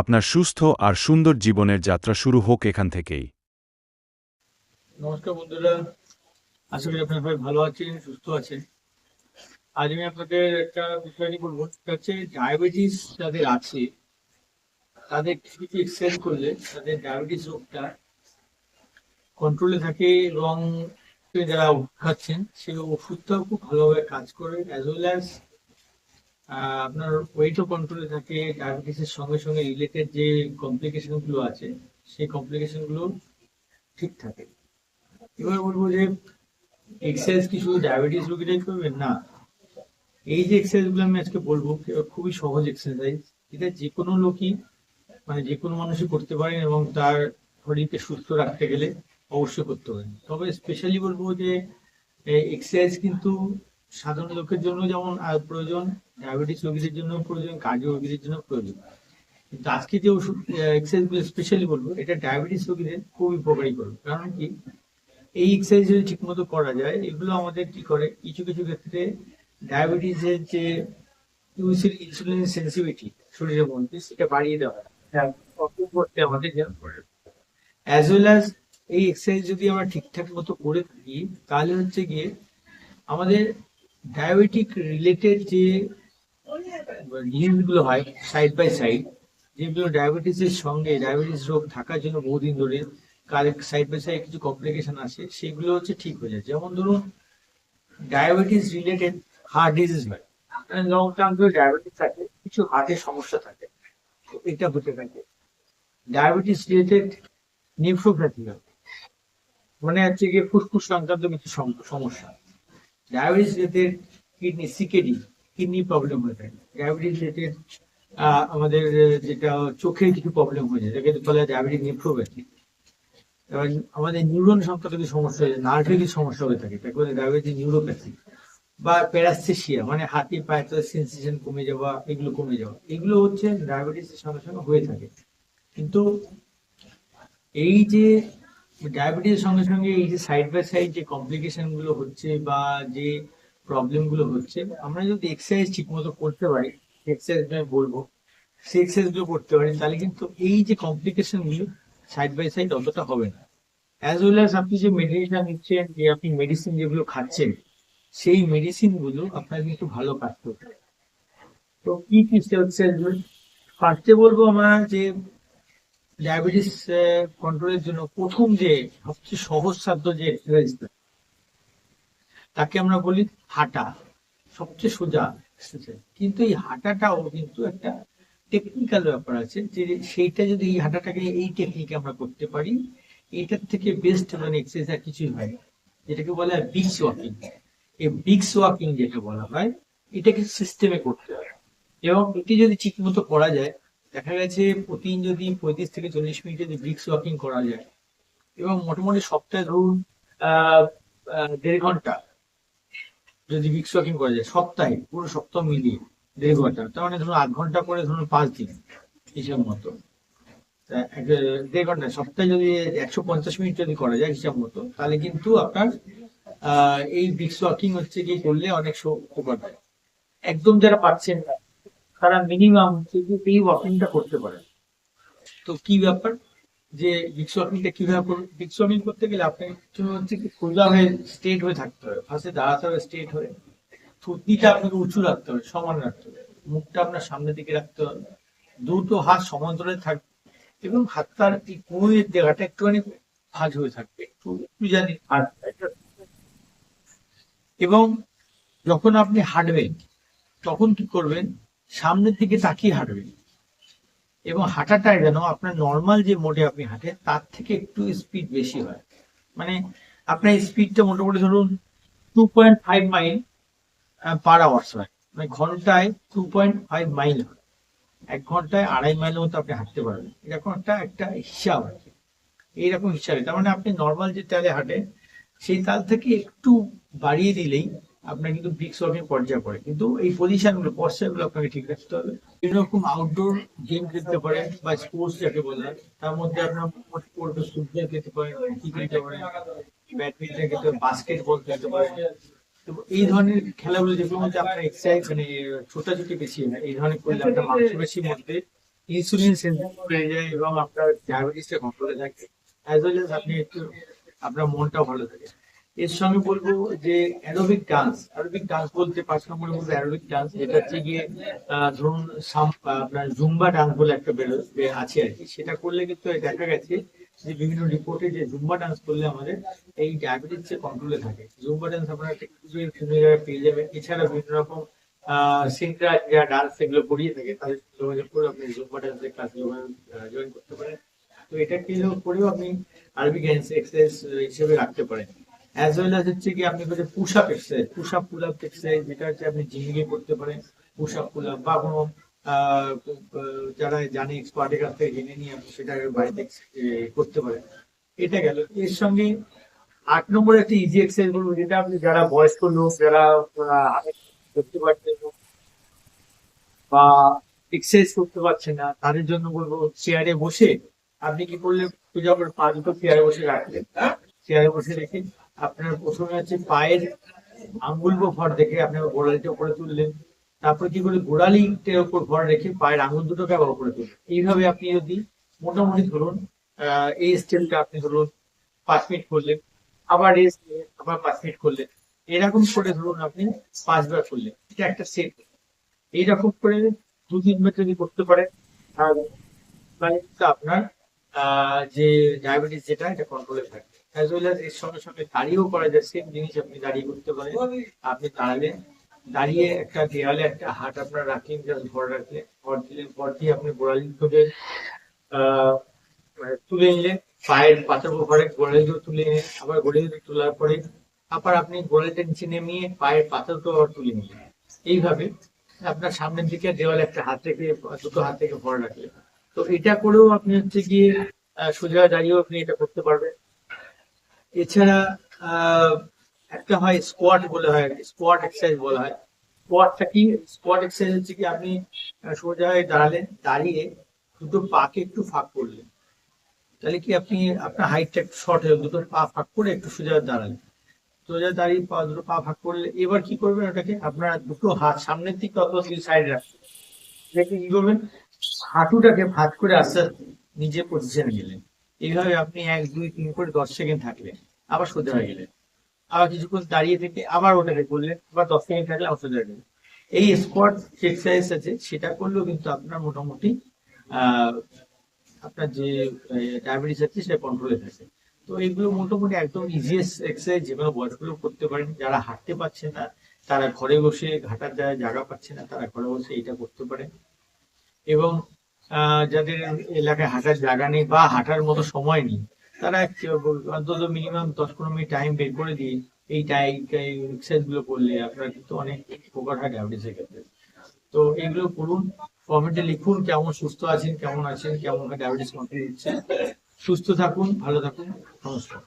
আপনার সুস্থ আর সুন্দর জীবনের যাত্রা শুরু হোক এখান থেকেই। নমস্কার বন্ধুরা, আশা করি আপনারা সবাই ভালো আছেন, সুস্থ আছেন। আজ আমি আপনাদের একটা বিষয় নিয়ে বলব, সেটা হচ্ছে ডায়াবেটিস যাদের আছে, তাদের কিছু এক্সারসাইজ করলে, তাদের ডায়াবেটিস রোগটা কন্ট্রোলে থাকে এবং যারা খাচ্ছেন, সেই ওষুধটাও খুব ভালোভাবে কাজ করে অ্যাজ ওয়েল অ্যাজ আপনার ওয়েটও কন্ট্রোলে থাকে ডায়াবেটিসের সঙ্গে সঙ্গে রিলেটেড যে কমপ্লিকেশনগুলো আছে, সেই কমপ্লিকেশনগুলো ঠিক থাকে। এবার বলব যে এক্সারসাইজ কি শুধু ডায়াবেটিস রোগীরাই করবেন? না। এই যে এক্সারসাইজগুলো আমি আজকে বলব খুবই সহজ এক্সারসাইজ এটা যে কোনো লোকই মানে যে কোনো মানুষই করতে পারেন এবং তার শরীরকে সুস্থ রাখতে গেলে অবশ্যই করতে পারেন। তবে স্পেশালি বলব যে এক্সারসাইজ কিন্তু সাধারণ লোকের জন্য যেমন প্রয়োজন ডায়াবেটিস রোগীদের জন্য প্রয়োজন কার্ডিও রোগীদের জন্য প্রয়োজন। কিন্তু আজকে যে ওষুধ এক্সারসাইজগুলো স্পেশালি বলব, এটা ডায়াবেটিস রোগীদের খুব উপকারী করবে। কারণ কি? এই এক্সারসাইজ যদি ঠিকমতো করা যায়, এগুলো আমাদের কি করে? কিছু কিছু ক্ষেত্রে ডায়াবেটিসের যে ইউসির ইনসুলিন সেন্সিভিটি শরীরের মধ্যে, সেটা বাড়িয়ে দেওয়া করতে আমাদের অ্যাজ ওয়েল অ্যাজ এই এক্সারসাইজ যদি আমরা ঠিকঠাক মতো করে থাকি, তাহলে হচ্ছে গিয়ে আমাদের ডায়াবেটিক রিলেটেড যে জিনিসগুলো হয় সাইড বাই সাইড যেগুলো ডায়াবেটিসের সঙ্গে ডায়াবেটিস রোগ থাকার জন্য বহুদিন ধরে কারেক্ট সাইড বাই সাইড কিছু কমপ্লিকেশন আছে সেগুলো হচ্ছে ঠিক হয়ে যায়। যেমন ধরুন ডায়াবেটিস রিলেটেড হার্ট ডিজিজ হয়। লং টার্ম ধরে ডায়াবেটিস থাকে, কিছু হার্টের সমস্যা থাকে এটা হতে থাকে। ডায়াবেটিস রিলেটেড নেফ্রোপ্যাথি হয়। মানে হচ্ছে গিয়ে ফুসফুস সংক্রান্ত কিছু সমস্যা। Diabetes related kidney CKD kidney problem হয়ে থাকে। ডায়াবেটিস রিলেটেড আমাদের, যেটা চোখের কিছু প্রবলেম হয়ে যায় যেটাকে বলা ডায়াবেটিক নেফ্রোপ্যাথি এবার আমাদের নিউরন সংক্রান্ত কিছু সমস্যা হয়ে যায় নার্ভের কিছু সমস্যা হয়ে থাকে, তাকে বলে ডায়াবেটিক নিউরোপ্যাথি বা প্যারাস্থেশিয়া মানে হাতে পায়ে সেন্সেশন কমে যাওয়া, এগুলো কমে যাওয়া, এগুলো হচ্ছে ডায়াবেটিসের সঙ্গে সঙ্গে হয়ে থাকে। কিন্তু এই যে ডায়াবেটিসের সঙ্গে সঙ্গে এই যে সাইড বাই সাইড যে কমপ্লিকেশনগুলো হচ্ছে বা যে প্রবলেমগুলো হচ্ছে, আমরা যদি এক্সারসাইজ ঠিক মতো করতে পারি এক্সারসাইজ আমি বলব, সেই এক্সারসাইজগুলো করতে পারি, তাহলে কিন্তু এই যে কমপ্লিকেশনগুলো সাইড বাই সাইড অতটা হবে না। অ্যাজ ওয়েল অ্যাজ আপনি যে মেডিসিন নিচ্ছেন, যে আপনি মেডিসিন যেগুলো খাচ্ছেন, সেই মেডিসিনগুলো আপনার কিন্তু ভালো কাজ করবে। তো কি কি এক্সারসাইজ ফার্স্টে বলব আমরা যে ডায়াবেটিস কন্ট্রোলের জন্য প্রথম যে, সবচেয়ে সহজসাধ্য যে এক্সারসাইজটা তাকে আমরা বলি হাঁটা সবচেয়ে সোজা। কিন্তু এই হাঁটাটাও কিন্তু একটা টেকনিক্যাল ব্যাপার আছে, যে সেইটা যদি এই হাঁটাটাকে, এই টেকনিকে আমরা করতে পারি, এটার থেকে বেস্ট মানে এক্সারসাইজ আর কিছুই হয়। যেটাকে বলা হয় বিক্স ওয়াকিং এই বিক্স ওয়াকিং যেটা বলা হয়, এটাকে সিস্টেমে করতে হয় এবং এটি যদি ঠিক মতো করা যায় দেখা গেছে প্রতিদিন যদি পঁয়ত্রিশ থেকে চল্লিশ মিনিট যদি ব্রিক্স ওয়াকিং করা যায়, এবং মোটামুটি সপ্তাহে ধরুন দেড় ঘণ্টা যদি ব্রিক্স ওয়াকিং করা যায়, সপ্তাহে, পুরো সপ্তাহ মিলিয়ে দেড় ঘণ্টা। তার মানে ধরুন আধ ঘণ্টা করে ধরুন পাঁচ দিন, হিসাব মতো। দেড় ঘণ্টা, সপ্তাহে যদি একশো পঞ্চাশ মিনিট যদি করা যায়, হিসাব মতো, তাহলে কিন্তু আপনার এই ব্রিক্স ওয়াকিং হচ্ছে কি করলে অনেক উপকার হয়। একদম যারা পাচ্ছেন না তারা মিনিমাম এই ওয়াকিংটা করতে পারে। তো কি ব্যাপার? যে বিক্স ওয়াকিংটা কীভাবে করবেন বিক্স ওয়াকিং করতে গেলে আপনাকে কিছু হচ্ছে কি সোজা হয়ে স্ট্রেট হয়ে থাকতে হবে। ফার্স্টে দাঁড়াতে হবে স্ট্রেট হয়ে। থুতনিটা আপনাকে উঁচু রাখতে হবে, সমান রাখতে হবে। মুখটা আপনার সামনের দিকে রাখতে হবে। দুটো হাত সমান্তরে থাকবে এবং হাতটার এই কোণের জায়গাটা একটুখানি ভাঁজ হয়ে থাকবে। একটু জানি এবং যখন আপনি হাঁটবেন, তখন কি করবেন? সামনের দিকে তাকিয়ে হাঁটবেন। এবং হাঁটাটাই যেন আপনার নর্মাল যে মোডে আপনি হাঁটেন, তার থেকে একটু স্পিড বেশি হয়। মানে আপনার স্পিডটা মোটামুটি ধরুন two point five mile per hours হয় মানে ঘন্টায় টু পয়েন্ট ফাইভ মাইল হয়। এক ঘন্টায় আড়াই মাইলের মতো আপনি হাঁটতে পারবেন। এরকম একটা একটা হিসাব আর কি এইরকম হিসাবে। তার মানে আপনি নর্মাল যে তালে হাঁটেন, সেই তাল থেকে একটু বাড়িয়ে দিলেই আপনার কিন্তু ব্রিক্স ওয়াকিং পর্যায়ে পড়ে। কিন্তু এই পজিশনগুলো পশ্চাৎ গুলো আপনাকে ঠিক রাখতে হবে। বিভিন্ন রকম আউটডোর গেম খেলতে পারেন বা স্পোর্টস যাকে বলা, তার মধ্যে আপনার ফুটবল ফুটবল খেলতে পারেন কি খেলতে পারেন ব্যাডমিন্টন খেলতে পারেন বাস্কেটবল খেলতে পারেন। তো এই ধরনের খেলাগুলো যেগুলো মধ্যে আপনার এক্সারসাইজ মানে ছোটাছুটি বেশি হয়, এই ধরনের করলে আপনার মাংসপেশির মধ্যে ইনসুলিন সেন্সিটিভ হয়ে যায় এবং আপনার ডায়াবেটিসটা কন্ট্রোলে থাকে। অ্যাজ ওয়েল এস আপনি একটু, আপনার মনটাও ভালো থাকে। এর সঙ্গে বলব যে অ্যারোবিক ডান্স অ্যারোবিক ডান্স বলতে পাঁচ নম্বরে বলব অ্যারোবিক ডান্স, এটা হচ্ছে গিয়ে ধরুন আপনার জুম্বা ডান্স বলে একটা বেরো- আছে আর কি। সেটা করলে কিন্তু দেখা গেছে যে বিভিন্ন রিপোর্টে যে জুম্বা ডান্স করলে আমাদের এই ডায়াবেটিস কন্ট্রোলে থাকে। জুম্বা ডান্স আপনারা বিভিন্ন জায়গায় পেয়ে যাবেন। এছাড়া বিভিন্ন রকম সিংরা যা ডান্স সেগুলো করিয়ে থাকে, তাদের যোগাযোগ করে আপনি জুম্বা ডান্সের ক্লাস জয়েন করতে পারেন। তো এটা কিলো করেও আপনি আরবিক এক্সারসাইজ হিসেবে রাখতে পারেন। অ্যাজ ওয়েল অ্যাজ হচ্ছে কি আপনি করে push up exercise push up pull up exercise যেটা হচ্ছে আপনি জিমে গিয়ে করতে পারেন পুশ আপ পুল আপ বা কোনো যারা জানে এক্সপার্টের কাছ থেকে জেনে নিয়ে আপনি সেটা বাড়িতে করতে পারেন। এটা গেল। এর সঙ্গে আট নম্বর একটা ইজি এক্সারসাইজ বলব, যেটা আপনি যারা বয়স্ক লোক, যারা করতে পারছেন বা এক্সারসাইজ করতে পারছেন না, তাদের জন্য বলব চেয়ারে বসে আপনি কি করলেন, পূজা করে পা দুটো চেয়ারে বসে রাখলেন চেয়ারে বসে রেখে আপনার প্রথমে হচ্ছে পায়ের আঙ্গুল বা ভর দেখে আপনার গোড়ালিটা উপরে তুললেন। তারপর কি করে গোড়ালিটার উপর ভর রেখে পায়ের আঙুল দুটোকে আবার উপরে তুললেন। এইভাবে আপনি যদি মোটামুটি ধরুন এই স্টেপটা আপনি ধরুন পাঁচ মিনিট করলেন, আবার আবার পাঁচ মিনিট করলেন। এরকম করে ধরুন আপনি পাঁচবার করলেন। এটা একটা সেট এইরকম করে দু তিনবার যদি করতে পারেন আপনার যে ডায়াবেটিস যেটা, এটা কন্ট্রোলে থাকবে। অ্যাজ ওয়েল এর সঙ্গে সঙ্গে দাঁড়িয়েও করা যায় সেম জিনিস আপনি দাঁড়িয়ে করতে পারেন। আপনি দাঁড়ালেন দাঁড়িয়ে একটা দেয়ালে একটা হাত আপনার রাখলেন জাস্ট ভর রাখলেন ভর দিলেন ভর দিয়ে আপনি গোড়ালি আহ, মানে তুলে নিলেন পায়ের পাতার উপরে গোড়ালিটা তুলে নিলেন আবার গোড়ালিটা তোলার পরে আবার আপনি গোড়ালিটা নিচে নামিয়ে পায়ের পাতাটা আবার তুলে নিলেন। এইভাবে আপনার সামনের দিকে দেওয়ালে একটা হাত থেকে দুটো হাত থেকে ভর রাখলেন। তো এটা করেও আপনি হচ্ছে গিয়ে সোজা দাঁড়িয়েও আপনি এটা করতে পারবেন। এছাড়া একটা হয় স্কোয়াট বলে হয় স্কোয়াট এক্সারসাইজ বলা হয়। স্কোয়াটটা কি? স্কোয়াট এক্সারসাইজ হচ্ছে কি, আপনি সোজা হয়ে দাঁড়ালেন, দাঁড়িয়ে দুটো পাকে একটু ফাঁক করলেন। তাহলে কি আপনি আপনার হাইটটা একটু শর্ট হয়ে দুটো পা ফাঁক করে একটু সোজা দাঁড়ালেন। সোজা দাঁড়িয়ে পা, দুটো পা ফাঁক করলে, এবার কি করবেন ওটাকে, আপনার দুটো হাত সামনের দিকে অথবা সাইডে রাখবেন। কি করবেন? হাঁটুটাকে ভাঁজ করে আস্তে আস্তে নিজে পজিশনে গেলেন এইভাবে আপনি এক দুই তিন করে দশ সেকেন্ড থাকলেন আবার সোজা হয়ে গেলেন। আবার কিছুক্ষণ দাঁড়িয়ে থেকে আবার ওটাকে করলেন আবার দশ সেকেন্ড থাকলে আবার সোজা হয়ে গেলেন। এই স্পট এক্সারসাইজ আছে সেটা করলেও কিন্তু আপনার মোটামুটি আপনার যে ডায়াবেটিস আছে সেটা কন্ট্রোলে থাকে তো এইগুলো মোটামুটি একদম ইজিয়েস্ট এক্সারসাইজ যেগুলো বয়সগুলো করতে পারেন যারা হাঁটতে পারছে না তারা ঘরে বসে ঘাটার জায়গায় জায়গা পাচ্ছে না তারা ঘরে বসে এটা করতে পারে এবং যাদের এলাকায় হাঁটার জায়গা নেই বা হাঁটার মতো সময় নেই, তারা অন্তত মিনিমাম দশ পনেরো মিনিট টাইম বের করে দিয়ে এই টাইম এক্সারসাইজগুলো করলে আপনার কিন্তু অনেক উপকার হয় ডায়াবেটিসের ক্ষেত্রে। তো এগুলো করুন কমেন্টে লিখুন কেমন সুস্থ আছেন, কেমন আছেন, কেমন ডায়াবেটিস কন্ট্রোল হচ্ছে সুস্থ থাকুন, ভালো থাকুন, নমস্কার।